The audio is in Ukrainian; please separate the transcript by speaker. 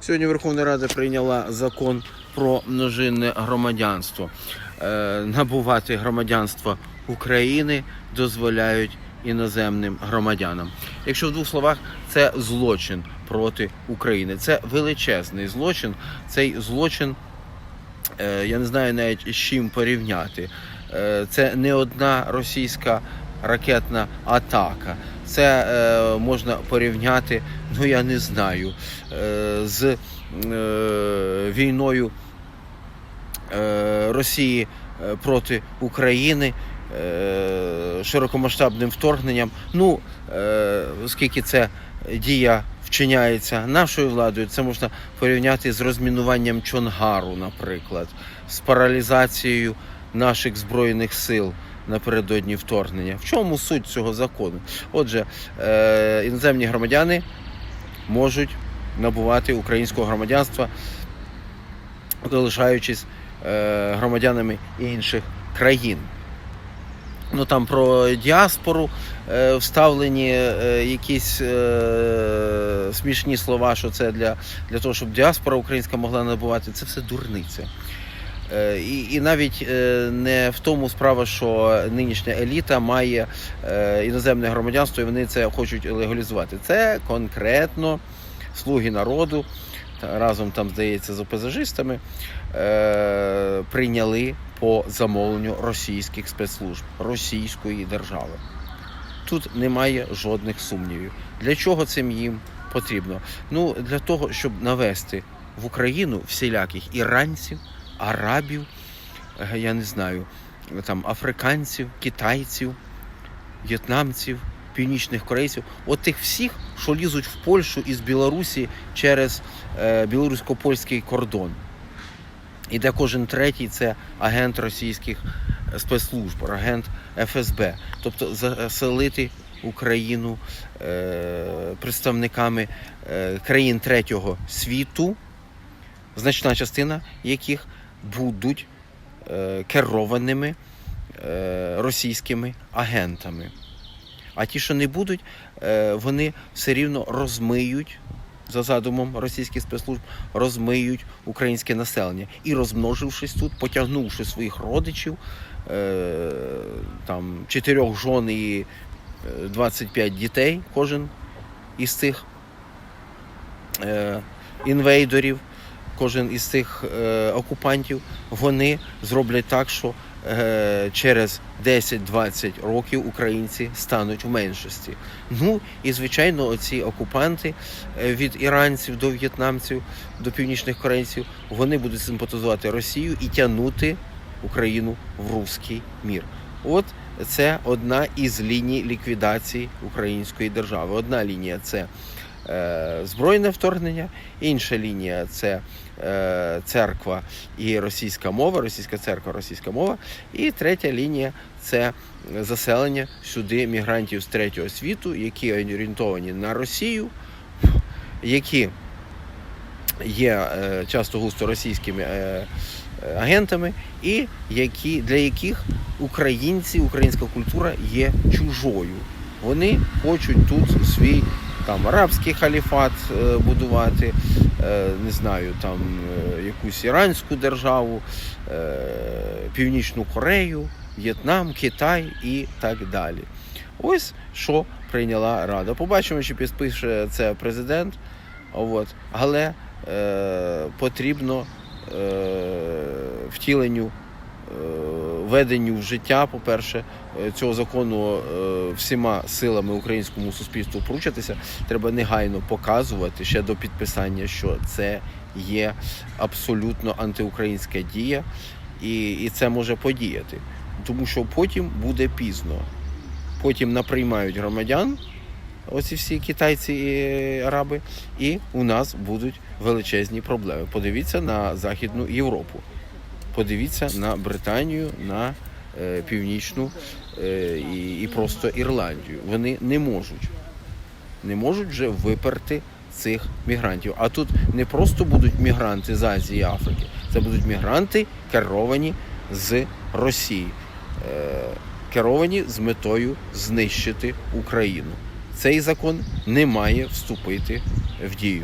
Speaker 1: Сьогодні Верховна Рада прийняла закон про множинне громадянство. Е, Набувати громадянство України дозволяють іноземним громадянам. Якщо в двох словах, це злочин проти України. Це величезний злочин. Цей злочин е, я не знаю навіть з чим порівняти. Е, Це не одна російська ракетна атака. Це е, можна порівняти, ну я не знаю, е, з е, війною е, Росії е, проти України. е, Широкомасштабним вторгненням. Ну, е, оскільки це дія вчиняється нашою владою, це можна порівняти з розмінуванням Чонгару, наприклад, з паралізацією наших збройних сил напередодні вторгнення. В чому суть цього закону? Отже, е, іноземні громадяни можуть набувати українського громадянства, залишаючись е, громадянами інших країн. Ну там про діаспору е, вставлені е, якісь е, смішні слова, що це для, для того, щоб діаспора українська могла набувати. Це все дурниця. Е, І, і навіть е, не в тому справа, що нинішня еліта має е, іноземне громадянство, і вони це хочуть легалізувати. Це конкретно слуги народу разом там здається з опозажистами е, прийняли по замовленню російських спецслужб російської держави. Тут немає жодних сумнівів. Для чого цим їм потрібно? Ну для того, щоб навести в Україну всіляких іранців, арабів, е, я не знаю, там африканців, китайців, в'єтнамців, північних корейців, от тих всіх, що лізуть в Польщу із Білорусі через е, білорусько-польський кордон. І де кожен третій це агент російських спецслужб, агент ФСБ. Тобто заселити Україну е, представниками е, країн третього світу, значна частина яких будуть е, керованими е, російськими агентами. А ті, що не будуть, е, вони все рівно розмиють за задумом російських спецслужб, розмиють українське населення і, розмножившись тут, потягнувши своїх родичів, там чотирьох жон і е, 25 дітей, кожен із цих інвейдерів, кожен із цих е, окупантів, вони зроблять так, що е, через 10-20 років українці стануть в меншості. Ну і звичайно, оці окупанти е, від іранців до в'єтнамців до північних корейців вони будуть симпатизувати Росію і тягнути Україну в руський мір. От це одна із ліній ліквідації української держави. Одна лінія це збройне вторгнення, інша лінія це е, церква і російська мова, російська церква, російська мова. І третя лінія це заселення сюди мігрантів з третього світу, які орієнтовані на Росію, які є е, часто густо російськими е, е, агентами, і які, для яких українці, українська культура є чужою. Вони хочуть тут свій там арабський халіфат е, будувати, е, не знаю, там е, якусь іранську державу, Північну Корею, В'єтнам, Китай і так далі. Ось що прийняла Рада. Побачимо, чи підпише це президент. От. Але е, потрібно е, втіленню, е, веденню в життя, по-перше, е, цього закону е, всіма силами українському суспільству поручатися. Треба негайно показувати ще до підписання, що це є абсолютно антиукраїнська дія, і, і це може подіяти. Тому що потім буде пізно. Потім наприймають громадян, оці всі китайці і араби, і у нас будуть величезні проблеми. Подивіться на Західну Європу, подивіться на Британію, на е, Північну е, і, просто Ірландію. Вони не можуть, не можуть вже виперти цих мігрантів. А тут не просто будуть мігранти з Азії і Африки, це будуть мігранти, керовані з Росії, е, керовані з метою знищити Україну. Цей закон не має вступити в дію.